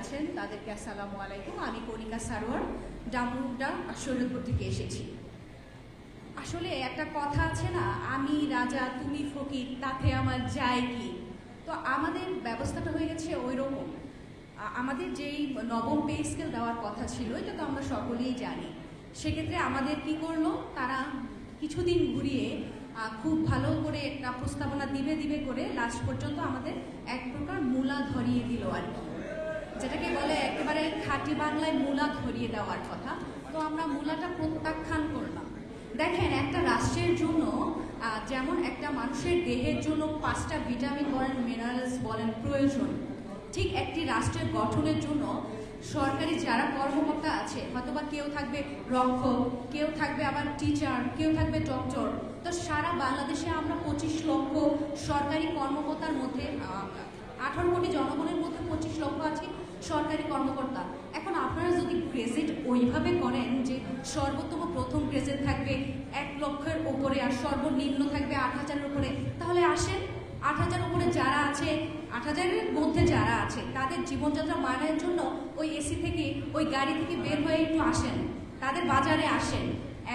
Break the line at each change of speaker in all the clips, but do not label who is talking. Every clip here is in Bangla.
আছেন, তাদেরকে আসসালামু আলাইকুম। আমি কণিকা সারোয়ার ডামুডা শরীয়তপুর থেকে এসেছি। আসলে একটা কথা আছে না, আমি রাজা, তুমি ফকির, তাতে আমার যায় কি? তো আমাদের ব্যবস্থাটা হয়ে গেছে ওই রকম আমাদের যেই নবম পে স্কেল দেওয়ার কথা ছিল, এটা তো আমরা সকলেই জানি। সেক্ষেত্রে আমাদের কি করল, তারা কিছুদিন ঘুরিয়ে খুব ভালো করে একটা প্রস্তাবনা দিবে দিবে করে লাস্ট পর্যন্ত আমাদের এক প্রকার মূলা ধরিয়ে দিল আর কি। যেটাকে বলে একেবারে খাঁটি বাংলায় মূলা ধরিয়ে দেওয়ার কথা। তো আমরা মূলাটা প্রত্যাখ্যান করলাম। দেখেন, একটা রাষ্ট্রের জন্য যেমন একটা মানুষের দেহের জন্য পাঁচটা ভিটামিন বলেন মিনারেলস বলেন, প্রয়োজন। ঠিক একটি রাষ্ট্রের গঠনের জন্য সরকারি যারা কর্মকর্তা আছে, হয়তোবা কেউ থাকবে রক্ষক, কেউ থাকবে আবার টিচার কেউ থাকবে ডক্টর তো সারা বাংলাদেশে আমরা পঁচিশ লক্ষ সরকারি কর্মকর্তার মধ্যে আঠারো কোটি জনগণের মধ্যে সরকারি কর্মকর্তা, এখন আপনারা যদি গ্রেজেট ওইভাবে করেন যে সর্বোত্তম প্রথম গ্রেজেট থাকবে এক লক্ষের উপরে আর সর্বনিম্ন থাকবে আট হাজারের উপরে, তাহলে আসেন। আট হাজার উপরে যারা আছে, আট হাজারের মধ্যে যারা আছে, তাদের জীবনযাত্রা মানের জন্য ওই এসি থেকে, ওই গাড়ি থেকে বের হয়ে একটু আসেন, তাদের বাজারে আসেন।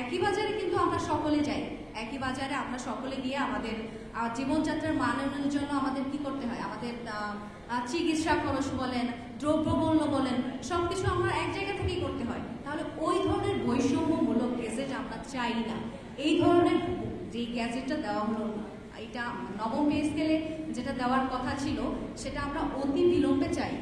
একই বাজারে কিন্তু আমরা সকলে যাই, একই বাজারে আমরা সকলে গিয়ে আমাদের জীবনযাত্রার মানের জন্য আমাদের কি করতে হয়, আমাদের চিকিৎসা খরচ বলেন দ্রব্যমূল্য বলেন সব কিছু আমরা এক জায়গা থেকেই করতে হয়। তাহলে ওই ধরনের বৈষম্যমূলক গেজেট আমরা চাই না। এই ধরনের যে গ্যাজেটটা দেওয়া হলো, এটা নবম পে স্কেলে যেটা দেওয়ার কথা ছিল, সেটা আমরা অতি বিলম্বে চাই।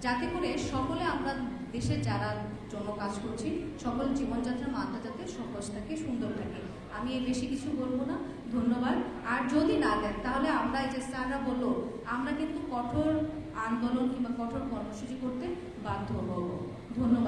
যাতে করে সকলে আমরা দেশে যারা জন্য কাজ করছি, সকল জীবনযাত্রার মানটা যাতে সহজ থাকে সুন্দর থাকে। আমি এই বেশি কিছু বলব না। ধন্যবাদ। আর যদি না দেন, তাহলে আমরা এই যে স্যাররা বলল, আমরা কিন্তু কঠোর আন্দোলন কিংবা কঠোর কর্মসূচি করতে বাধ্য হব। ধন্যবাদ।